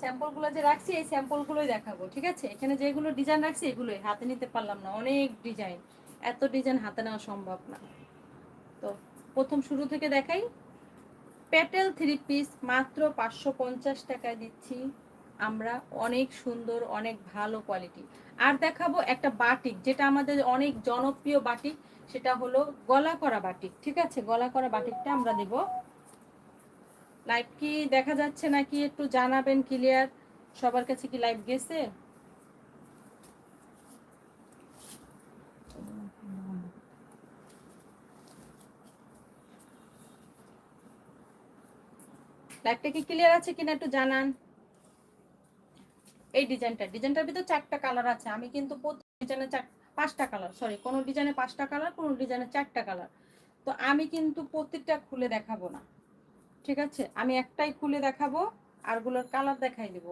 স্যাম্পলগুলো যে রাখছি, এই স্যাম্পলগুলোই দেখাবো, ঠিক আছে? এখানে যেগুলো ডিজাইন রাখছি, এগুলোই। হাতে নিতে পারলাম না, অনেক ডিজাইন এত ডিজাইন হাতে নেওয়া সম্ভব না। তো প্রথম শুরু থেকে দেখাই। প্যাটেল থ্রি পিস মাত্র পাঁচশো পঞ্চাশ টাকায় দিচ্ছি। আমরা অনেক সুন্দর, অনেক ভালো কোয়ালিটি আর দেখাবো একটা বাটিক যেটা আমাদের অনেক জনপ্রিয় বাটিক সেটা হলো গলা করা বাটিক ঠিক আছে? গলা করা বাটিকটা আমরা দেব। লাইভ কি দেখা যাচ্ছে নাকি একটু জানাবেন ক্লিয়ার সবার কাছে কি লাইভ গেছে? লাইভটা কি ক্লিয়ার আছে কিনা একটু জানান। এই ডিজাইনটা ডিজাইনটার ভিতর চারটা কালার আছে। আমি কিন্তু প্রতি ডিজাইনে চার, পাঁচটা কালার সরি কোনো ডিজাইনে পাঁচটা কালার কোনো ডিজাইনে চারটা কালার তো আমি কিন্তু প্রত্যেকটা খুলে দেখাবো না। ঠিক আছে? আমি একটাই খুলে দেখাবো, আরগুলোর কালার দেখাই দিব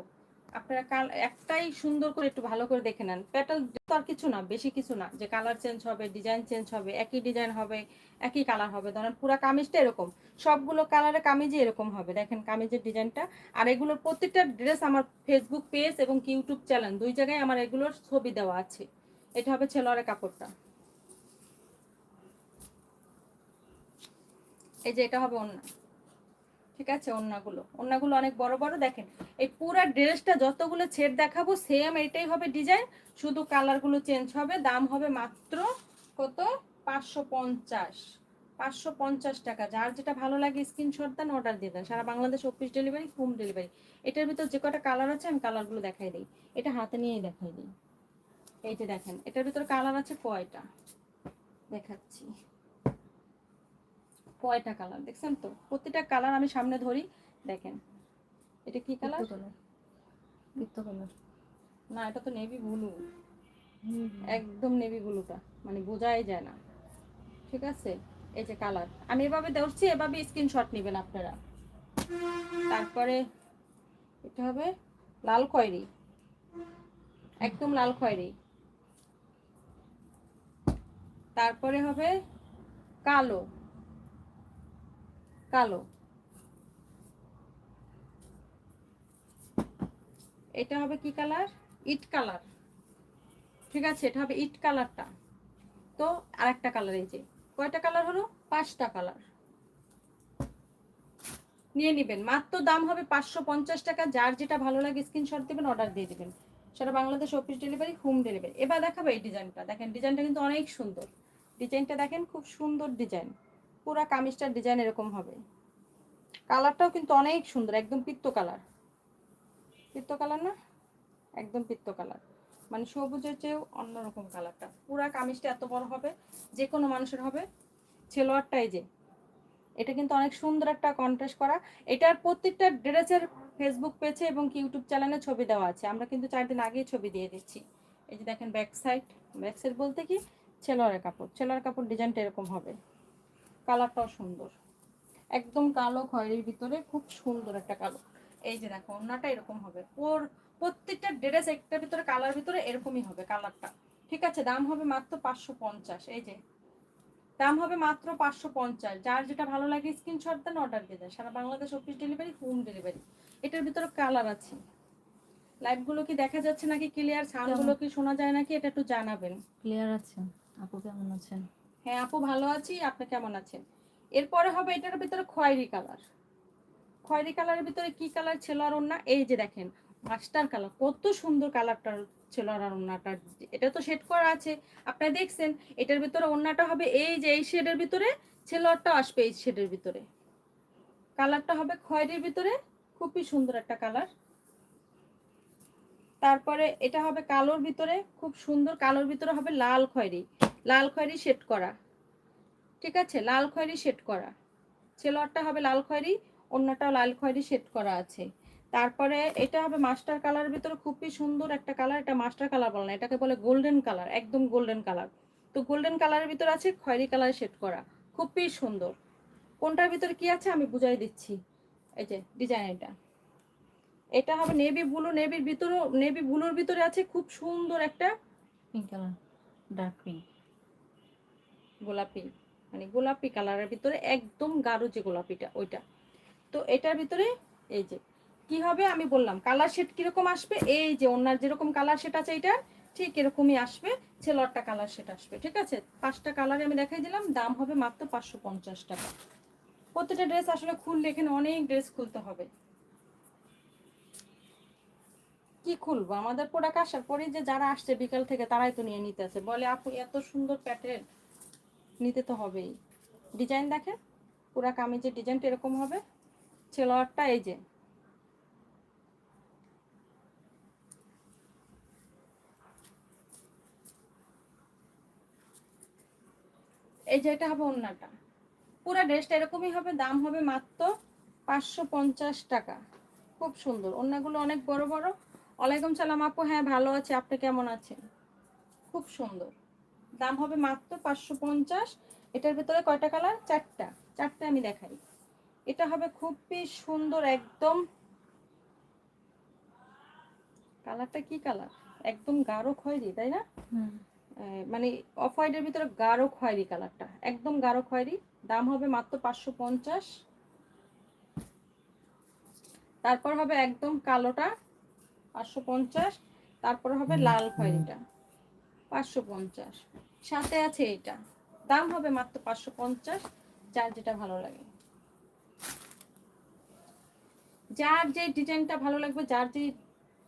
আপনারা কাল, একটাই সুন্দর করে একটু ভালো করে দেখে নেন। প্যাটাল তো আর কিছু না, বেশি কিছু না, যে কালার চেঞ্জ হবে, ডিজাইন চেঞ্জ হবে, একই ডিজাইন হবে, একই কালার হবে, ধরেন পুরো কামিজটা এরকম। সবগুলো কালারে কামিজই এরকম হবে। দেখেন কামিজের ডিজাইনটা। আর এগুলোর প্রত্যেকটা ড্রেস আমার ফেসবুক পেজ এবং ইউটিউব চ্যানেল দুই জায়গায় আমার এগুলোর ছবি দেওয়া আছে। এটা হবে ছেলোয়ারের কাপড়টা। এই যে এটা হবে অন্য ঠিক আছে অন্যগুলো অন্যগুলো অনেক বড় বড়। দেখেন, এই পুরো ড্রেসটা যতগুলো ছেট দেখাবো সেম এটাই হবে ডিজাইন শুধু কালারগুলো চেঞ্জ হবে, দাম হবে মাত্র কত? পাঁচশো পঞ্চাশ। পাঁচশো পঞ্চাশ টাকা। যার যেটা ভালো লাগে স্ক্রিনশট দেন অর্ডার দিয়ে দেন। সারা Bangladesh office delivery home delivery এটার ভিতর যে কটা কালার আছে, আমি কালারগুলো দেখাই দিই। এটা হাতে নিয়েই দেখাই দিই। এই যে দেখেন, এটার ভিতর কালার আছে কয়টা? দেখাচ্ছি। কয়টা কালার দেখছেন তো? প্রতিটা কালার আমি সামনে ধরি দেখেন। এটা কি কালার বৃত্ত কালার না এটা তো নেভি ব্লু একদম নেভি ব্লুটা মানে বোঝাই যায় না। ঠিক আছে? এই যে কালার আমি এভাবে ধরছি এভাবে স্ক্রিনশট নেবেন আপনারা। তারপরে এটা হবে লাল খয়েরি। একদম লাল খয়েরি। তারপরে হবে কালো। কালো। এটা হবে কি কালার? ইট কালার। ঠিক আছে, এটা হবে ইট কালারটা। তো আরেকটা কালার এই যে। কয়টা কালার হলো? পাঁচটা কালার। নিয়ে নেবেন। মাত্র দাম হবে পাঁচশো পঞ্চাশ টাকা। যার যেটা ভালো লাগে স্ক্রিনশট দেবেন অর্ডার দিয়ে দেবেন। সেটা Bangladesh office delivery home delivery এবার দেখাবো এই ডিজাইনটা দেখেন ডিজাইনটা কিন্তু অনেক সুন্দর। ডিজাইনটা দেখেন, খুব সুন্দর ডিজাইন পুরা কামিজটার ডিজাইন এরকম হবে। কালারটাও কিন্তু অনেক সুন্দর, একদম পিত্ত কালার পিত্ত কালার না? একদম পিত্ত কালার মানে সবুজের চেয়েও অন্যরকম কালারটা পুরা কামিজটা এত বড় হবে, যে কোনো মানুষের হবে। ছেলোয়ারটাই যে। এটা কিন্তু অনেক সুন্দর একটা কন্ট্রাস্ট করা। এটার প্রত্যেকটা ড্রেসের ফেসবুক পেজে এবং ইউটিউব চ্যানেলে ছবি দেওয়া আছে। আমরা কিন্তু চার দিন আগেই ছবি দিয়ে দিচ্ছি। এই যে দেখেন ব্যাক সাইড ব্যাক সাইড বলতে কি? ছেলোয়ারের কাপড়। ছেলোয়ার কাপড় ডিজাইনটা এরকম হবে। কালারটাও সুন্দর। একদম কালো খয়েরির ভিতরে খুব সুন্দর একটা কালো। এই যে দেখো ওনাটা এরকম হবে। ওর প্রত্যেকটা ড্রেস একটার ভিতরে কালার ভিতরে এরকমই হবে কালারটা। ঠিক আছে দাম হবে মাত্র পাঁচশো পঞ্চাশ। এই যে দাম হবে মাত্র পাঁচশো পঞ্চাশ। যার যেটা ভালো লাগে স্ক্রিনশট দেন অর্ডার দিয়ে দেন। সারা Bangladesh office delivery home delivery এটার ভিতরে কালার আছে। লাইভগুলো কি দেখা যাচ্ছে নাকি? ক্লিয়ার সাউন্ডগুলো কি শোনা যায় নাকি? এটা একটু জানাবেন। ক্লিয়ার আছে। আপু কেমন আছেন? হ্যাঁ আপু ভালো আছি, আপনি কেমন আছেন? এরপরে হবে এটার ভিতরে খয়েরি কালার। খয়েরি কালারের ভিতরে কি কালার ছিল আর ওনা এই যে দেখেন, মাস্টার কালার, কত সুন্দর কালারটা ছিল আর ওনাটা এটা তো শেড করা আছে। আপনারা দেখছেন, এটার ভিতরে ওনাটা হবে এই যে, এই শেডের ভিতরে ছেলোয়ারটা আসবে এই শেডের ভিতরে। কালারটা হবে খয়েরির ভিতরে, খুবই সুন্দর একটা কালার। তারপরে এটা হবে কালোর ভিতরে, খুব সুন্দর কালোর ভিতরে হবে লাল খয়েরি। লাল খয়েরি শেড করা। ঠিক আছে? লাল খয়েরি শেড করা। ছেলোয়ারটা হবে লাল খয়েরি, অন্যটাও লাল খয়েরি শেড করা আছে। তারপরে এটা হবে মাস্টার কালারের ভিতরে খুবই সুন্দর একটা কালার। এটা মাস্টার কালার বলে না, এটাকে বলে গোল্ডেন কালার, একদম গোল্ডেন কালার। তো গোল্ডেন কালারের ভিতরে আছে খয়েরি কালার শেড করা। খুবই সুন্দর। কোনটার ভিতরে কি আছে আমি বুঝাই দিচ্ছি। এই যে ডিজাইন এটা। এটা হবে নেভি ব্লু, নেভির ভিতরে নেভি ব্লুর ভিতরে আছে খুব সুন্দর একটা পিঙ্ক কালার, ডার্ক পিঙ্ক। গোলাপি মানে গোলাপি কালারের ভিতরে একদম গাঢ় যে গোলাপিটা, ওইটা। তো এটার ভিতরে এই যে, কি হবে আমি বললাম কালার শেড কীরকম আসবে? এই যে ওনার যেরকম কালার শেড আছে এটার, ঠিক এরকমই আসবে, ছেলরটা কালার শেড আসবে, ঠিক আছে? পাঁচটা কালারে আমি দেখাই দিলাম, দাম হবে মাত্র পাঁচশো পঞ্চাশ টাকা। প্রত্যেকটা ড্রেস আসলে খুললে এখানে অনেক ড্রেস খুলতে হবে। কি খুলবো? আমাদের প্রোডাক্ট আসার পরে যে যারা আসছে, বিকাল থেকে তারাই তো নিয়ে নিতে আছে বলে, আপু, এত সুন্দর প্যাটার্ন নিতে তো হবেই। ডিজাইন দেখেন, পুরা কামিজের ডিজাইনটা এরকম হবে। ছেলোয়ারটা এই যে। এই যে এটা হবে অন্যটা পুরো ড্রেসটা এরকমই হবে, দাম হবে মাত্র পাঁচশো পঞ্চাশ টাকা। খুব সুন্দর। অন্যগুলো অনেক বড় বড়। ওয়ালাইকুম সালাম আপু হ্যাঁ ভালো আছে, আপনি কেমন আছেন? খুব সুন্দর। দাম হবে মাত্র পাঁচশো পঞ্চাশ। এটার ভিতরে কয়টা কালার? চারটা। চারটা আমি দেখাই। এটা হবে খুবই সুন্দর একদম। কালারটা কি কালার? একদম গাঢ় খয়েরি তাই না? মানে অফ হোয়াইটের ভিতরে গাঢ় খয়েরি কালারটা। একদম গাঢ় খয়েরি। দাম হবে মাত্র পাঁচশো পঞ্চাশ। তারপর হবে একদম কালোটা পাঁচশো পঞ্চাশ। তারপর হবে লাল খয়েরিটা। পাঁচশো পঞ্চাশ। সাথে আছে এটা। দাম হবে মাত্র পাঁচশো পঞ্চাশ, যার যেটা ভালো লাগে। যার যে ডিজাইনটা ভালো লাগবে, যার যে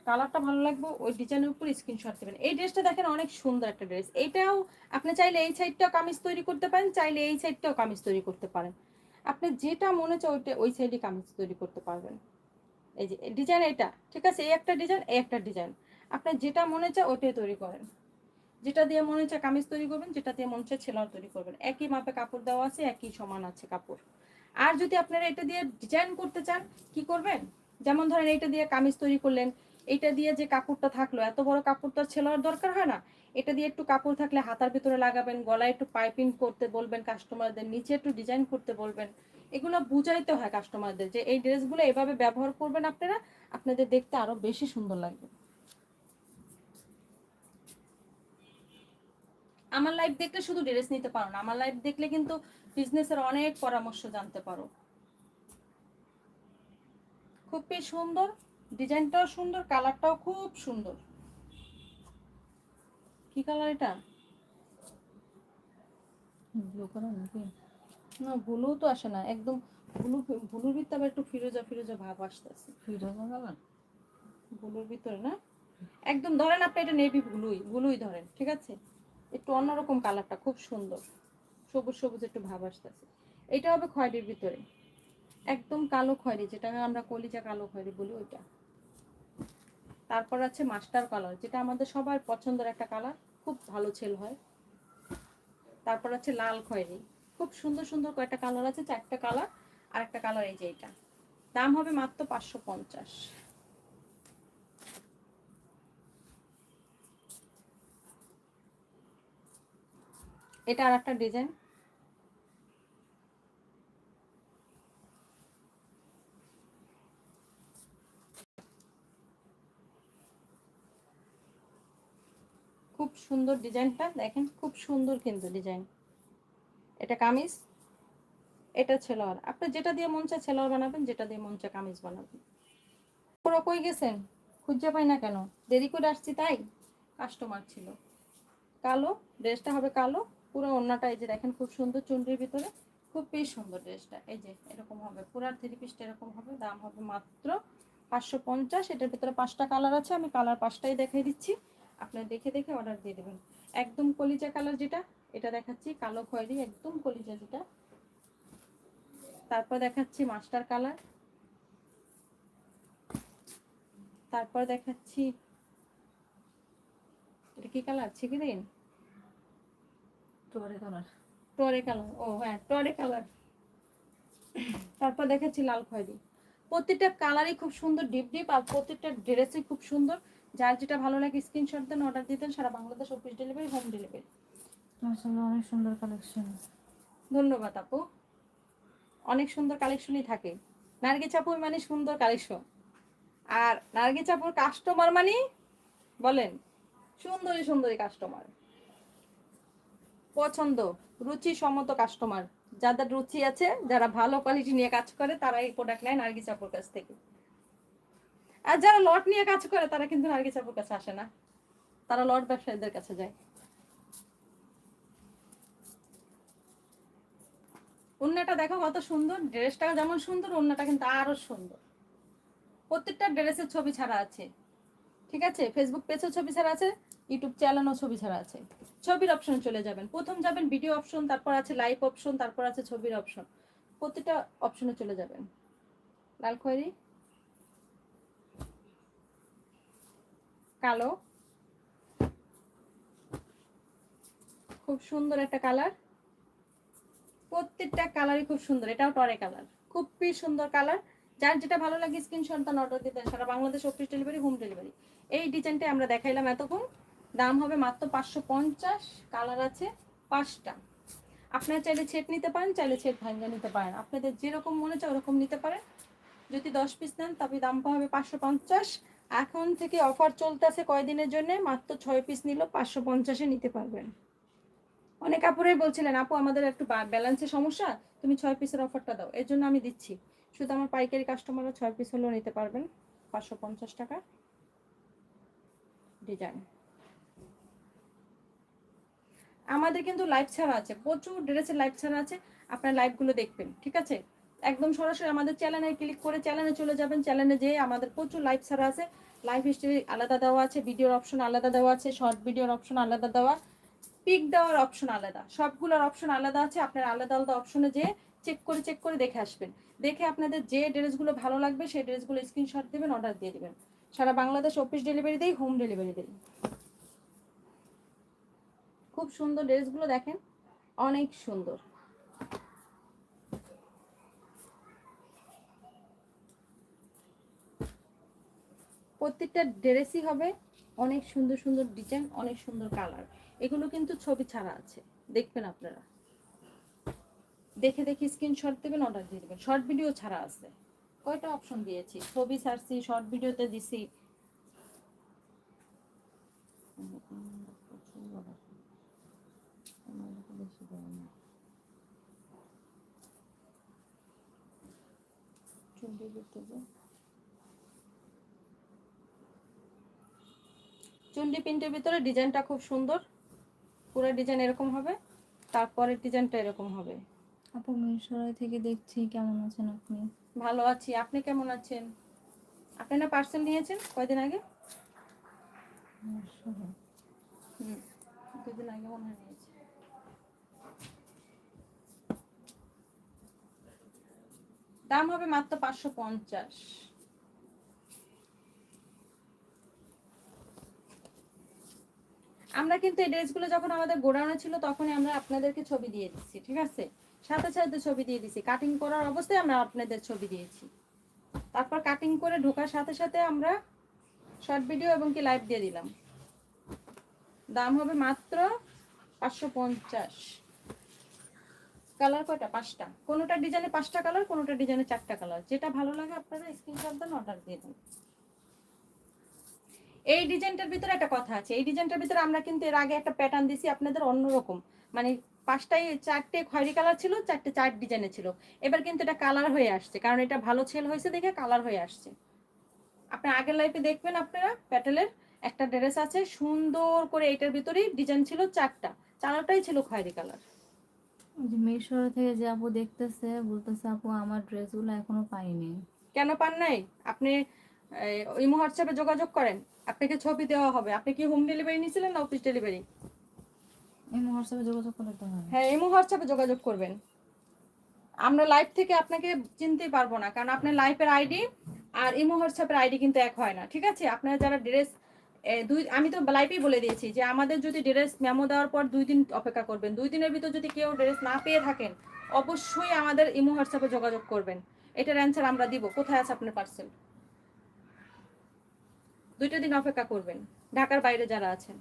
কালারটা ভালো লাগবে, ওই ডিজাইনের উপর স্ক্রিনশট দেবেন। এই ড্রেসটা দেখেন অনেক সুন্দর একটা ড্রেস। এটাও আপনি চাইলে এই সাইডটাও কামিজ তৈরি করতে পারেন, চাইলে এই সাইডটাও কামিজ তৈরি করতে পারেন। আপনি যেটা মনে চায় ওইটা ওই সাইডে কামিজ তৈরি করতে পারবেন। এই যে ডিজাইন এটা। ঠিক আছে, এই একটা ডিজাইন, এই একটা ডিজাইন। আপনার যেটা মনে চায় ওইটাই তৈরি করেন। যেটা দিয়ে মনে হচ্ছে কামিজ তৈরি করবেন, যেটা দিয়ে মনে হচ্ছে ছেলার তৈরি করবেন। একই মাপে কাপড় দেওয়া আছে, একই সমান আছে কাপড়। আর যদি আপনারা এটা দিয়ে ডিজাইন করতে চান, কি করবেন? যেমন ধরেন এইটা দিয়ে কামিজ তৈরি করলেন, এইটা দিয়ে যে কাপড়টা থাকল, এত বড় কাপড় তো ছেলার দরকার হয় না। এটা দিয়ে একটু কাপড় থাকলে হাতার ভিতরে লাগাবেন, গলায় একটু পাইপিং করতে বলবেন কাস্টমারদের, নিচে একটু ডিজাইন করতে বলবেন। এগুলো বুঝাইতে হয় কাস্টমারদের যে এই ড্রেসগুলো এভাবে ব্যবহার করবেন আপনারা, আপনাদের দেখতে আরও বেশি সুন্দর লাগবে। আমার লাইভ দেখলে শুধু ড্রেস নিতে পারো না আমার লাইভ দেখলে কিন্তু বিজনেসের অনেক পরামর্শ জানতে পারো। খুবই সুন্দর? ডিজাইনটাও সুন্দর কালারটাও খুব সুন্দর। কি কালার এটা? ব্লু কালার নাকি? না ব্লু তো আসে না একদম ব্লু ব্লুর ভিতরে আবার একটু ফিরোজা ফিরোজা ভাব আসতেছে। ফিরোজা কালার ব্লুর ভিতরে না? একদম ধরেন আপনি এটা নেভি ব্লুই ব্লুই ধরেন ঠিক আছে? একটু অন্যরকম কালারটা খুব সুন্দর। সবুজ সবুজ একটু ভাব আসতেছে। এটা হবে খয়েরির ভিতরে। একদম কালো খয়েরি যেটা আমরা কলিজা কালো খয়েরি বলি ওইটা। তারপর আছে মাস্টার কালার যেটা আমাদের সবার পছন্দের একটা কালার খুব ভালো ছেল হয়। তারপর আছে লাল খয়েরি, খুব সুন্দর সুন্দর কয়েকটা কালার আছে, চারটা কালার আর একটা কালার এই যে এটা দাম হবে মাত্র পাঁচশো পঞ্চাশ। এটা আর একটা ডিজাইন। খুব সুন্দর ডিজাইনটা, দেখেন, খুব সুন্দর কিন্তু ডিজাইন। এটা কামিজ, এটা ছেলোয়ার। আপনি যেটা দিয়ে চায় ছেলোয়ার বানাবেন, যেটা দিয়ে চায় কামিজ বানাবেন। পুরো কই গেছেন? খুঁজে পাই না কেন? দেরি করে আসছি তাই? কাস্টমার ছিল। কালো, ড্রেসটা হবে কালো পুরো ওন্নাটা এই যে দেখেন, খুব সুন্দর চুনরির ভিতরে, খুব বেশ সুন্দর ড্রেসটা। এই যে এরকম হবে, পুরার থ্রি পিসটা এরকম হবে, দাম হবে মাত্র পাঁচশো পঞ্চাশ। এটার ভিতরে পাঁচটা কালার আছে, আমি কালার পাঁচটাই দেখাই দিচ্ছি। আপনার দেখে দেখে অর্ডার দিয়ে দেবেন। একদম কলিজা কালার যেটা, এটা দেখাচ্ছি, কালো খয়েরি, একদম কলিজা যেটা। তারপর দেখাচ্ছি মাস্টার কালার। তারপর দেখাচ্ছি, এটা কি কালার? ছিকিরিন টোয়ারে কালার টরে কালার ও হ্যাঁ টরে কালার তারপর দেখাচ্ছি লাল খয়েরি। প্রত্যেকটা কালারই খুব সুন্দর ডিপ ডিপ আর প্রত্যেকটা ড্রেসই খুব সুন্দর। যার যেটা ভালো লাগে স্ক্রিনশট দেন অর্ডার দিতেন সারা Bangladesh office delivery home delivery অনেক সুন্দর কালেকশন ধন্যবাদ আপু। অনেক সুন্দর কালেকশনই থাকে। নার্গি চাপুর মানে সুন্দর কালেকশন আর নার্গি চাপুর কাস্টমার মানে বলেন সুন্দরী সুন্দরী কাস্টমার পছন্দ রুচি সম্মত কাস্টমার যাদের রুচি আছে, যারা ভালো কোয়ালিটি নিয়ে কাজ করে, তারা এই প্রোডাক্ট নেয় নার্গি চাপুর কাছ থেকে। আর যারা লট নিয়ে কাজ করে, তারা কিন্তু নার্গিস আপুর কাছে আসে না। তারা লট ব্যবসায়ীদের কাছে যায়। অন্যটা দেখো কত সুন্দর ড্রেসটা যেমন সুন্দর অন্যটা কিন্তু আরও সুন্দর। প্রত্যেকটা ড্রেসের ছবি ছাড়া আছে। ঠিক আছে? ফেসবুক পেজেও ছবি ছাড়া আছে ইউটিউব চ্যানেলও ছবি ছাড়া আছে। ছবির অপশন চলে যাবেন। প্রথম যাবেন ভিডিও অপশন তারপর আছে লাইভ অপশন তারপর আছে ছবির অপশন প্রত্যেকটা অপশনে চলে যাবেন। লাল খয়েরি? কালো? খুব সুন্দর একটা কালার প্রত্যেকটা কালারই খুব সুন্দর। এটাও টরে কালার খুবই সুন্দর কালার যার যেটা ভালো লাগে স্ক্রিনশট তার অর্ডার দিতে সারা Bangladesh office delivery home delivery এই ডিজাইনটা আমরা দেখাইলাম এতক্ষণ। দাম হবে মাত্র পাঁচশো পঞ্চাশ কালার আছে পাঁচটা। আপনারা চাইলে ছেট নিতে পারেন, চাইলে ছেট ভাঙ্গা নিতে পারেন। আপনাদের যেরকম মনে চায় ওরকম নিতে পারেন। যদি দশ পিস নেন, তবে দাম হবে পাঁচশো পঞ্চাশ। এখন থেকে অফার চলতেছে কয়দিনের জন্য? মাত্র ছয় পিস নিল, পাঁচশো পঞ্চাশে নিতে পারবেন। অনেক আপুরাই বলছিলেন, আপু, আমাদের একটু ব্যালেন্সের সমস্যা? তুমি ছয় পিসের অফারটা দাও। এর জন্য আমি দিচ্ছি। শুধু আমার পাইকারি কাস্টমাররা ছয় পিস হলেও নিতে পারবেন পাঁচশো পঞ্চাশ টাকা। ডিজাইন। আমাদের কিন্তু লাইভ ছাড়া আছে, প্রচুর ড্রেসের লাইভ ছাড়া আছে, আপনার লাইভগুলো দেখবেন, ঠিক আছে? একদম সরাসরি আমাদের চ্যানেলে ক্লিক করে চ্যানেলে চলে যাবেন চ্যানেলে যেয়ে আমাদের প্রচুর লাইভ ছাড়া আছে লাইভ হিস্ট্রি আলাদা দেওয়া আছে ভিডিওর অপশন আলাদা দেওয়া আছে শর্ট ভিডিওর অপশন আলাদা দেওয়া পিক দেওয়ার অপশন আলাদা, সবগুলোর অপশন আলাদা আছে, আপনার আলাদা আলাদা অপশনে যেয়ে চেক করে চেক করে দেখে আসবেন। দেখে আপনাদের যে ড্রেসগুলো ভালো লাগবে, সেই ড্রেসগুলো স্ক্রিনশট দেবেন অর্ডার দিয়ে দেবেন। সারা বাংলাদেশ অফিস ডেলিভারি দেই হোম ডেলিভারি দেই। খুব সুন্দর ড্রেসগুলো দেখেন, অনেক সুন্দর। প্রত্যেকটা ড্রেসই হবে, অনেক সুন্দর সুন্দর ডিজাইন অনেক সুন্দর কালার এগুলো কিন্তু ছবি ছাড়া আছে, দেখবেন আপনারা। দেখে দেখে স্ক্রিনশট দেবেন অর্ডার দিয়ে দেবেন। শর্ট ভিডিও ছাড়া আছে। কয়টা অপশন দিয়েছি? ছবি ছাড়ছি শর্ট ভিডিওতে দিছি। চুন্ডি প্রিন্টের ভিতরে ডিজাইনটা খুব সুন্দর। পুরো ডিজাইন এরকম হবে, তারপরের ডিজাইনটা এরকম হবে। আপু মিরসরাই থেকে দেখছি কেমন আছেন আপনি? ভালো আছি। আপনি কেমন আছেন? আপনি না পার্সেল নিয়েছেন কয়দিন আগে? হুম দুদিন আগে মনে হয় নিয়েছি। দাম হবে মাত্র পাঁচশো পঞ্চাশ। আমরা কিন্তু এই ড্রেসগুলো যখন আমাদের গোডাউনে ছিল তখনই আমরা আপনাদেরকে ছবি দিয়ে দিচ্ছি ঠিক আছে? সাথে সাথে ছবি দিয়ে দিচ্ছি কাটিং করার অবস্থায় আমরা আপনাদের ছবি দিয়েছি। তারপর কাটিং করে ঢোকার সাথে সাথে আমরা শর্ট ভিডিও এবং কি লাইভ দিয়ে দিলাম। দাম হবে মাত্র পাঁচশো পঞ্চাশ। কালার কয়টা? পাঁচটা। কোনোটা ডিজাইনে পাঁচটা কালার কোনোটা ডিজাইনে চারটা কালার যেটা ভালো লাগে আপনারা স্ক্রিনশট দেন অর্ডার দিয়ে দেন। এই ডিজাইনটার ভিতরে একটা কথা আছে। এই ডিজাইনটার ভিতরে আমরা কিন্তু এর আগে একটা প্যাটার্ন দিছি আপনাদের অন্যরকম। মানে পাঁচটাই চারটে খয়েরি কালার ছিল চারটে চার ডিজাইনে ছিল। এবার কিন্তু এটা কালার হয়ে আসছে কারণ এটা ভালো সেল হয়েছে দেখে কালার হয়ে আসছে। আপনি আগের লাইফে দেখবেন আপনারা প্যাটেলের একটা ড্রেস আছে সুন্দর করে এটার ভিতরেই ডিজাইন ছিল চারটা। চারটাই ছিল খয়েরি কালার ওই থেকে যে আপু দেখতেছে বলতেছে আপু আমার ড্রেসগুলো এখনও পাইনি। কেন পান নাই? আপনি ইমো হোয়াটসঅ্যাপে যোগাযোগ করেন। আপনাকে ছবি দেওয়া হবে। আপনি কি হোম ডেলিভারি নিয়েছিলেন না অফিস ডেলিভারি এই হোয়াটসঅ্যাপে যোগাযোগ করলে তো হয় ইমো হোয়াটসঅ্যাপে যোগাযোগ করবেন। আমরা লাইভ থেকে আপনাকে চিনতেই পারব না, কারণ আপনার লাইফের আইডি আর ইমো হোয়াটসঅ্যাপের আইডি কিন্তু এক হয় না, ঠিক আছে? আপনারা যারা ড্রেস দুই, আমি তো লাইভেই বলে দিয়েছি যে আমাদের যদি ড্রেস মেমো দেওয়ার পর দুই দিন অপেক্ষা করবেন, দুই দিনের ভিতর যদি কেউ ড্রেস না পেয়ে থাকেন, অবশ্যই আমাদের ইমো হোয়াটসঅ্যাপে যোগাযোগ করবেন। এটার অ্যান্সার আমরা দিব, কোথায় আছে আপনার পার্সেল দুইটা দিন অপেক্ষা করবেন, ঢাকার বাইরে যারা আছেন।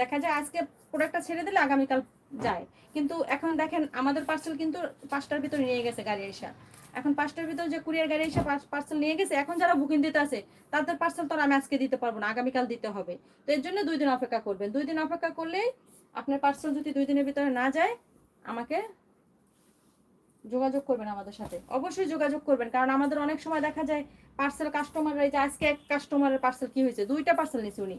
দেখা যায় আজকে প্রোডাক্টটা ছেড়ে দিলে আগামীকাল যায়। কিন্তু এখন দেখেন আমাদের পার্সেল কিন্তু পাঁচটার ভিতরে নিয়ে গেছে গাড়ি এসে এখন পাঁচটার ভিতরে যে কুরিয়ার গাড়ি এসে পার্সেল নিয়ে গেছে, এখন যারা বুকিং দিতে আছে, তাদের পার্সেল তো আমি আজকে দিতে পারব না, আগামীকাল দিতে হবে। তো এর জন্য দুই দিন অপেক্ষা করবেন। দুই দিন অপেক্ষা করলেই আপনার পার্সেল যদি দুই দিনের ভিতরে না যায়, আমাকে যোগাযোগ করবেন আমাদের সাথে। অবশ্যই যোগাযোগ করবেন, কারণ আমাদের অনেক সময় দেখা যায় পার্সেল কাস্টমার যে আজকে এক কাস্টমারের পার্সেল কি হয়েছে? দুইটা পার্সেল নিছে উনি।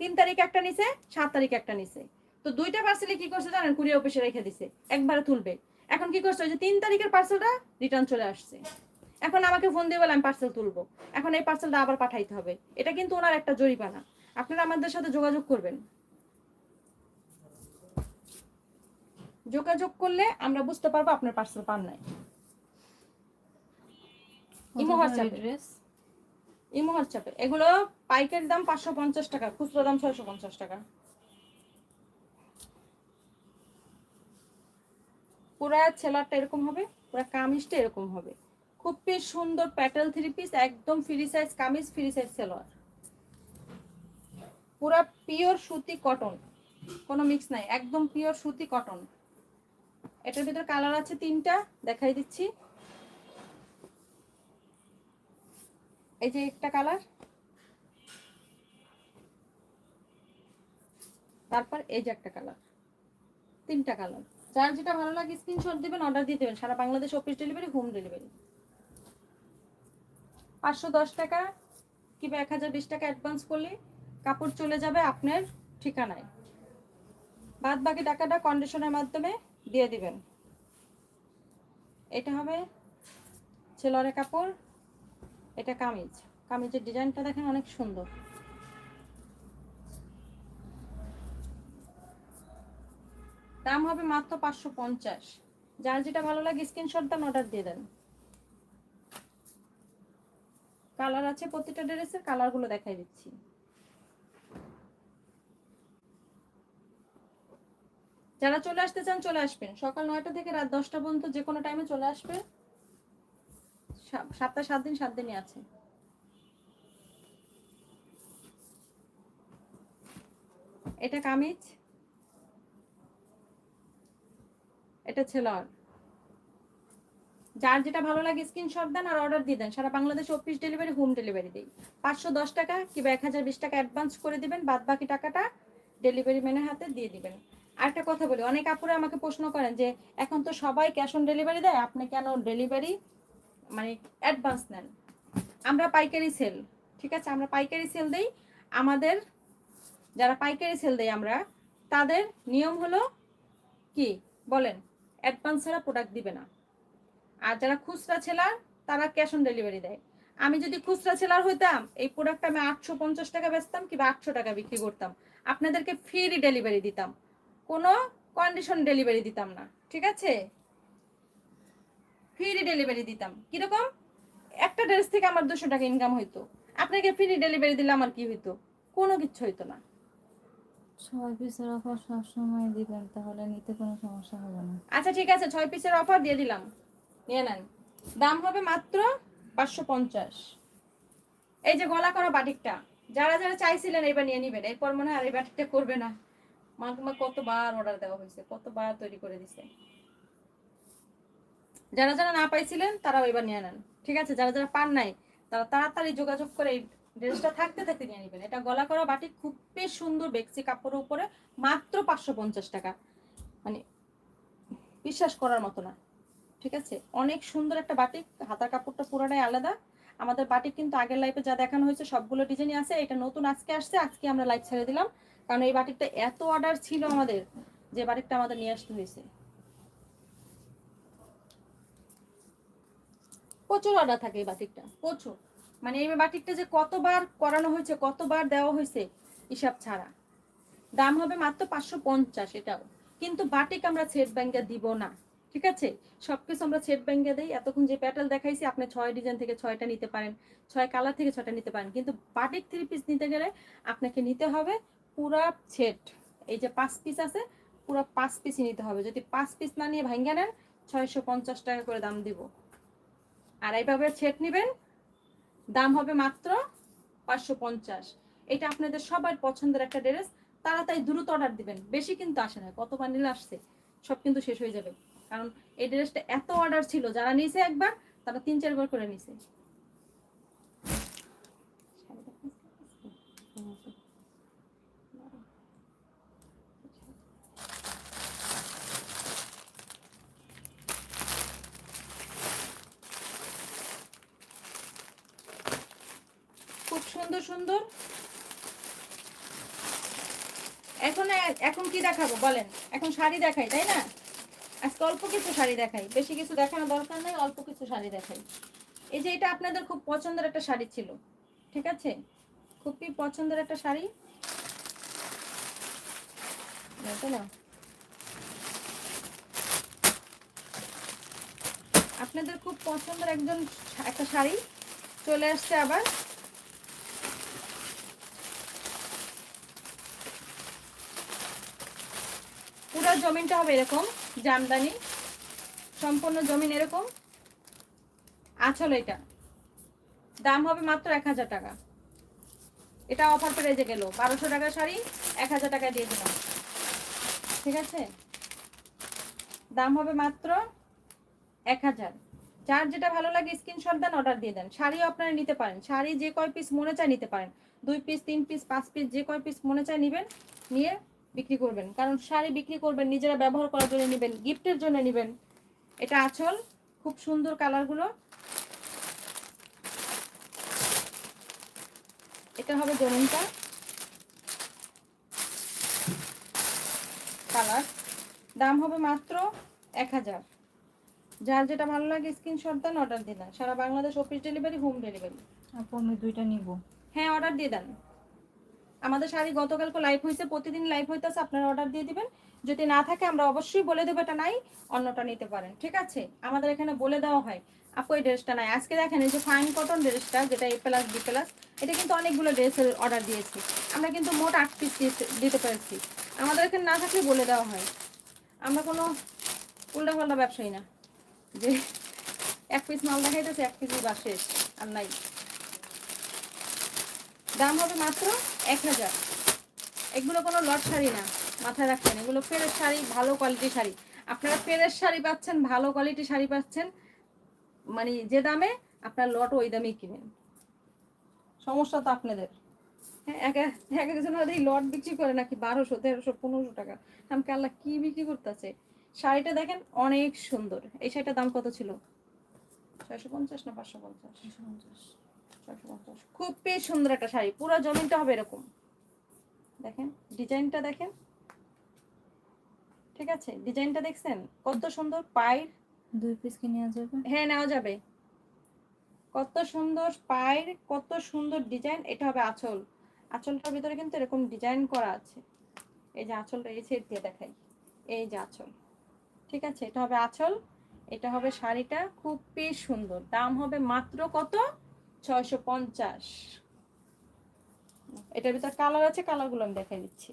তিন তারিখ একটা নিছে সাত তারিখ একটা নিছে। তো দুইটা পার্সেলে কি করছে জানেন? কুরিয়ার অফিসে রেখে দিছে। একবারে তুলবে। এখন কি করছে? ওই যে তিন তারিখের পার্সেলটা রিটার্ন চলে আসছে। এখন আমাকে ফোন দিয়ে বলে আমি পার্সেল তুলবো। এখন এই পার্সেলটা আবার পাঠাইতে হবে। এটা কিন্তু ওনার একটা জরিমানা। আপনারা আমাদের সাথে যোগাযোগ করবেন। যোগাযোগ করলে আমরা বুঝতে পারব আপনার পার্সেল পান নাই। ইমো হোয়াটসঅ্যাপে। ইমো হোয়াটসঅ্যাপে এগুলো পাইকারি দাম পাঁচশো পঞ্চাশ টাকা, খুচরো দাম ছয়শো পঞ্চাশ টাকা। পুরা ছেলারটা এরকম হবে, পুরা কামিজটা এরকম হবে। খুব বেশ সুন্দর প্যাটেল থ্রি পিস, একদম free size kameez, free size salwar. পুরা পিওর সুতি কটন, কোনো মিক্স নাই, একদম পিওর সুতি কটন। এটার ভিতরে কালার আছে তিনটা, দেখাই দিচ্ছি। এই যে একটা কালার। তারপর এই যে একটা কালার। তিনটা কালার। যার যেটা ভালো লাগে স্ক্রিনশট দিবেন অর্ডার দিয়ে দেবেন। সারা Bangladesh office delivery home delivery পাঁচশো দশ টাকা কিংবা এক হাজার বিশ টাকা অ্যাডভান্স করলে কাপড় চলে যাবে আপনার ঠিকানায়। বাদ বাকি টাকাটা কন্ডিশনের মাধ্যমে দিয়ে দিবেন। এটা হবে ছেলরে কাপড়। এটা কামিজ। কামিজের ডিজাইনটা দেখেন অনেক সুন্দর। দাম হবে মাত্র পাঁচশো পঞ্চাশ। যার যেটা ভালো লাগে স্ক্রিনশট দেন অর্ডার দিয়ে দেন। কালার আছে প্রতিটা ড্রেসের কালারগুলো দেখাই দিচ্ছি। যারা চলে আসতে চান, চলে আসবেন। সকাল নয়টা থেকে রাত দশটা পর্যন্ত যে কোনো টাইমে চলে আসবে। সা- সপ্তাহে সাত দিন, সাত দিনই আছে। এটা কামিজ। এটা ছেলর। যার যেটা ভালো লাগে স্ক্রিনশট দেন আর অর্ডার দিয়ে দেন। সারা Bangladesh office delivery, home delivery দিই। পাঁচশো দশ টাকা কিংবা এক হাজার বিশ টাকা অ্যাডভান্স করে দিবেন। বাদ বাকি টাকাটা ডেলিভারি ম্যানের হাতে দিয়ে দিবেন। আরেকটা কথা বলি, অনেক আপুরে আমাকে প্রশ্ন করেন যে, এখন তো সবাই ক্যাশ অন ডেলিভারি দেয়? আপনি কেন ডেলিভারি মানে অ্যাডভান্স নেন। আমরা পাইকারি সেল ঠিক আছে? আমরা পাইকারি সেল দেই। আমাদের, যারা পাইকারি সেল দেই আমরা, তাদের নিয়ম হলো কি? বলেন অ্যাডভান্স ছাড়া প্রোডাক্ট দিবে না। আর যারা খুচরা ছেলার, তারা ক্যাশ অন ডেলিভারি দেয়। আমি যদি খুচরা ছেলার হইতাম, এই প্রোডাক্ট আমি আটশো পঞ্চাশ টাকা বেচতাম কিংবা আটশো টাকা বিক্রি করতাম। আপনাদেরকে ফ্রি ডেলিভারি দিতাম। কোনো কন্ডিশন ডেলিভারি দিতাম না, ঠিক আছে? ফ্রি ডেলিভারি দিতাম। কীরকম? একটা ড্রেস থেকে আমার দুশো টাকা ইনকাম হইতো। আপনাকে ফ্রি ডেলিভারি দিলে আমার কি হইতো? কোনো কিছু হইতো না। ছয় পিসের অফার সবসময় দিবেন তাহলে নিতে কোনো সমস্যা হবে না। আচ্ছা ঠিক আছে ছয় পিসের অফার দিয়ে দিলাম। নিয়ে নেন। দাম হবে মাত্র পাঁচশো পঞ্চাশ। এই যে গলা করা বাটিকটা যারা যারা চাইছিলেন এবার নিয়ে নিবেন। এরপর মনে হয় আর এই বাটিকটা করবে না। মাগুমা কতবার অর্ডার দেওয়া হয়েছে কতবার তৈরি করে দিছে। যারা যারা না পাইছিলেন, তারাও এবার নিয়ে নেন। ঠিক আছে? যারা যারা পান নাই, তারা তাড়াতাড়ি যোগাযোগ করে এই ড্রেসটা থাকতে থাকতে নিয়ে নেবেন। এটা গলা করা বাটি খুব বেশ সুন্দর বেক্সি কাপড়ের উপরে, মাত্র পাঁচশো পঞ্চাশ টাকা। মানে বিশ্বাস করার মতো না। ঠিক আছে? অনেক সুন্দর একটা বাটিক হাতার কাপড়টা পুরোটাই আলাদা। আমাদের বাটিক কিন্তু আগের লাইফে যা দেখানো হয়েছে, সবগুলো ডিজাইনই আছে। এটা নতুন আজকে আসছে, আজকে আমরা লাইভ ছেড়ে দিলাম। কারণ এই বাটিকটা এত অর্ডার ছিল আমাদের, যে বাটিকটা আমাদের নিয়ে আসতে হয়েছে। প্রচুর অর্ডার থাকে এই বাটিকটা। প্রচুর। মানে এই বাটিকটা যে কতবার করানো হয়েছে, কতবার দেওয়া হয়েছে হিসাব ছাড়া। দাম হবে মাত্র পাঁচশো পঞ্চাশ এটাও। কিন্তু বাটিক আমরা সেট ব্যাংকে দিব না, ঠিক আছে? সবকিছু আমরা সেট ব্যাংকে দিই। এতক্ষণ যে প্যাটেল দেখাইছি, আপনি ছয় ডিজাইন থেকে ছয়টা নিতে পারেন, ছয় কালার থেকে ছয়টা নিতে পারেন। কিন্তু বাটিক থ্রি পিস নিতে গেলে আপনাকে নিতে হবে পুরা সেট এই যে পাঁচ পিস আছে, পুরো পাঁচ পিসই নিতে হবে। যদি পাঁচ পিস না নিয়ে ভাঙ্গা নেন, ছয়শো পঞ্চাশ টাকা করে দাম দিব। আর এইভাবে ছেট নেবেন, দাম হবে মাত্র পাঁচশো পঞ্চাশ। এটা আপনাদের সবার পছন্দের একটা ড্রেস তাড়াতাড়ি দ্রুত অর্ডার দিবেন। বেশি কিন্তু আসে না কত বান্ডিল আসছে, সব কিন্তু শেষ হয়ে যাবে। কারণ এই ড্রেসটা এত অর্ডার ছিল, যারা নিয়েছে একবার, তারা তিন চারবার করে নিছে সুন্দর সুন্দর এখন এখন কি দেখাবো? বলেন। এখন শাড়ি দেখাই, তাই না? আজকে অল্প কিছু শাড়ি দেখাই। বেশি কিছু দরকার নেই, অল্প কিছু শাড়ি দেখাই। এই যে এটা আপনাদের খুব পছন্দের একটা শাড়ি ছিল, ঠিক আছে? খুবই পছন্দের একটা শাড়ি? না। আপনাদের খুব পছন্দের একজন একটা শাড়ি চলে আসছে আবার। পুরো জমিনটা হবে এরকম, জামদানি। সম্পূর্ণ জমিন এরকম। আচল এটা। দাম হবে মাত্র এক হাজার টাকা। এটা অফার যে গেল, বারোশো টাকা শাড়ি, এক হাজার টাকা দিয়ে দিলাম। ঠিক আছে? দাম হবে মাত্র এক হাজার। যার যেটা ভালো লাগে স্ক্রিনশট দেন অর্ডার দিয়ে দেন। শাড়িও আপনারা নিতে পারেন। শাড়ি যে কয় পিস মনে চায় নিতে পারেন। দুই পিস তিন পিস পাঁচ পিস যে কয় পিস মনে চায় নেবেন, নিয়ে বিক্রি করবেন। কারণ শাড়ি বিক্রি করবেন নিজেরা ব্যবহার করার জন্য নেবেন গিফটের জন্য নেবেন। এটা আঁচল খুব সুন্দর কালারগুলো এটা হবে জমিনটা। কালার দাম হবে মাত্র এক হাজার। যার যেটা ভালো লাগে স্ক্রিনশট দেন অর্ডার দিয়ে দেন। সারা Bangladesh office delivery home delivery আপু আমি দুইটা নিব। হ্যাঁ অর্ডার দিয়ে দেন। আমাদের শাড়ি গতকালকে লাইভ হয়েছে, প্রতিদিন লাইভ হইতেছে, আপনারা অর্ডার দিয়ে দিবেন। যদি না থাকে, আমরা অবশ্যই বলে দেবো এটা নাই, অন্যটা নিতে পারেন, ঠিক আছে? আমাদের এখানে বলে দেওয়া হয়, আপু, এই ড্রেসটা নাই। আজকে দেখেন, এই যে ফাইন কটন ড্রেসটা যেটা এ প্লাস বি প্লাস এটা কিন্তু অনেকগুলো ড্রেসের অর্ডার দিয়েছি। আমরা কিন্তু মোট আট পিস দিতে পেরেছি। আমাদের এখানে না থাকলে বলে দেওয়া হয়। আমরা কোনো উল্টা পাল্টা ব্যবসায়ী না। যে এক পিস মাল দেখাইতেছে, এক পিসই বা শেষ আর নাই। দাম হবে মাত্র এক হাজার। এগুলো কোনো লট শাড়ি না, মাথায় রাখবেন। এগুলো ফেরের শাড়ি, ভালো কোয়ালিটি শাড়ি। আপনারা ফেরের শাড়ি পাচ্ছেন, ভালো কোয়ালিটি শাড়ি পাচ্ছেন মানে যে দামে আপনার লট ওই দামেই কিনেন। সমস্যা তো আপনাদের। হ্যাঁ এক এক এক একজন হয়তো এই লট বিক্রি করে নাকি বারোশো, তেরোশো, পনেরোশো টাকা? আমি আল্লাহ কি বিক্রি করতেছে? শাড়িটা দেখেন অনেক সুন্দর। এই শাড়িটার দাম কত ছিল? ছয়শো পঞ্চাশ না পাঁচশো পঞ্চাশ? পঞ্চাশ। খুবই সুন্দর একটা শাড়ি পুরো জমিনটা হবে এরকম। দেখেন ডিজাইনটা দেখেন। ঠিক আছে ডিজাইনটা দেখছেন? কত সুন্দর পায়ের। দুই পিস কি নেওয়া যাবে? হ্যাঁ নেওয়া যাবে। কত সুন্দর পায়ের কত সুন্দর ডিজাইন এটা হবে আঁচল। আঁচলটার ভিতরে কিন্তু এরকম ডিজাইন করা আছে। এই যে আঁচলটা এই সেট দিয়ে দেখাই। এই যে আঁচল। ঠিক আছে এটা হবে আঁচল এটা হবে শাড়িটা খুবই সুন্দর। দাম হবে মাত্র কত? ছয়শো পঞ্চাশ। এটার ভিতর কালার আছে, কালারগুলো আমি দেখাই দিচ্ছি।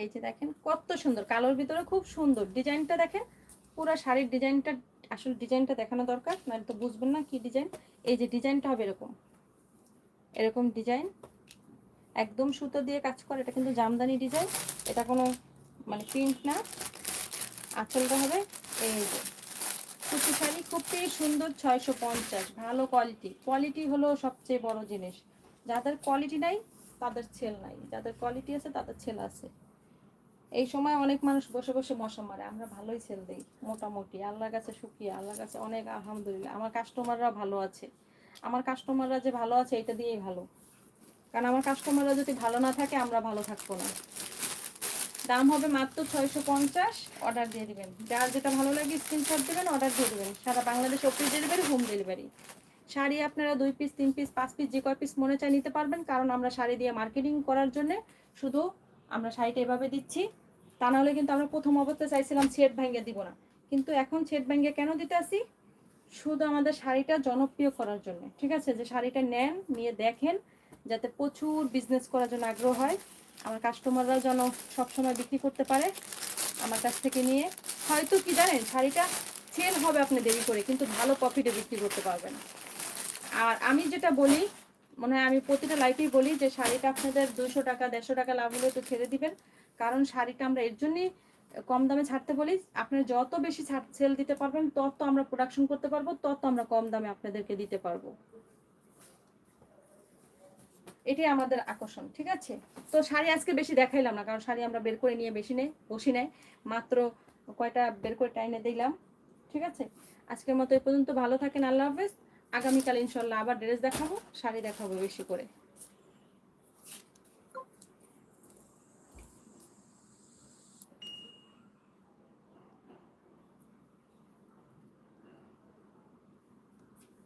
এই যে দেখেন কত সুন্দর, কালোর ভিতরে খুব সুন্দর। ডিজাইনটা দেখেন, পুরো শাড়ির ডিজাইনটা, আসলে ডিজাইনটা দেখানো দরকার না তো বুঝবেন না কি ডিজাইন। এই যে ডিজাইনটা হবে এরকম। এরকম ডিজাইন, একদম সুতো দিয়ে কাজ করে, এটা কিন্তু জামদানি ডিজাইন। এটা কোনো মানে প্রিন্ট না। আঁচলটা হবে এই যে। কুচি শাড়ি খুবই সুন্দর ছয়শো পঞ্চাশ, ভালো কোয়ালিটি কোয়ালিটি হলো সবচেয়ে বড় জিনিস। যাদের কোয়ালিটি নাই, তাদের ছেল নাই। যাদের কোয়ালিটি আছে, তাদের ছেল আছে। এই সময় অনেক মানুষ বসে বসে মশা মারে। আমরা ভালোই ছেল দিই, মোটামুটি। আল্লাহর কাছে সুখিয়া আল্লাহর কাছে অনেক আলহামদুলিল্লাহ। আমার কাস্টমাররা ভালো আছে। আমার কাস্টমাররা যে ভালো আছে, এটা দিয়েই ভালো। কারণ আমার কাস্টমাররা যদি ভালো না থাকে, আমরা ভালো থাকব না। দাম হবে মাত্র ছয়শো পঞ্চাশ অর্ডার দিয়ে দিবেন। যার যেটা ভালো লাগে স্ক্রিনশট দেবেন অর্ডার দিয়ে দেবেন। সারা Bangladesh office delivery home delivery sari আপনারা দুই পিস তিন পিস পাঁচ পিস যে কয় পিস মনে চায় নিতে পারবেন, কারণ আমরা শাড়ি দিয়ে মার্কেটিং করার জন্য শুধু আমরা শাড়িটা এভাবে দিচ্ছি। তা নাহলে কিন্তু আমরা প্রথম অবস্থায় চাইছিলাম ছেট ভেঙে দিব না। কিন্তু এখন ছেট ভেঙে কেন দিতে আসি? শুধু আমাদের শাড়িটা জনপ্রিয় করার জন্য। ঠিক আছে? যে শাড়িটা নেন, নিয়ে দেখেন, যাতে প্রচুর বিজনেস করার জন্য আগ্রহ হয়। আমার কাস্টমাররা যেন সবসময় বিক্রি করতে পারে আমার কাছ থেকে নিয়ে। হয়তো কি জানেন, শাড়িটা সেল হবে আপনি দেরি করে, কিন্তু ভালো প্রফিটে বিক্রি করতে পারবেন। আর আমি যেটা বলি, মনে হয় আমি প্রতিটা লাইফেই বলি যে শাড়িটা আপনাদের দুশো টাকা, দেড়শো টাকা লাভ হলে তো ছেড়ে দিবেন। কারণ শাড়িটা আমরা এর জন্যই কম দামে ছাড়তে বলি আপনারা যত বেশি ছাড় সেল দিতে পারবেন, তত আমরা প্রোডাকশন করতে পারব, তত আমরা কম দামে আপনাদেরকে দিতে পারব। এটাই আমাদের আকর্ষণ, ঠিক আছে? তো শাড়ি আজকে বেশি দেখাইলাম না, কারণ শাড়ি আমরা বের করে নিয়ে বেশি নেই, বসি নেই। মাত্র কয়টা বের করে টাইনে দিলাম, ঠিক ঠিক আছে? আজকের মতো এই পর্যন্ত, ভালো থাকেন, আল্লাহ হাফেজ। আগামীকাল ইনশাল্লাহ আবার ড্রেস দেখাবো, শাড়ি দেখাবো বেশি করে।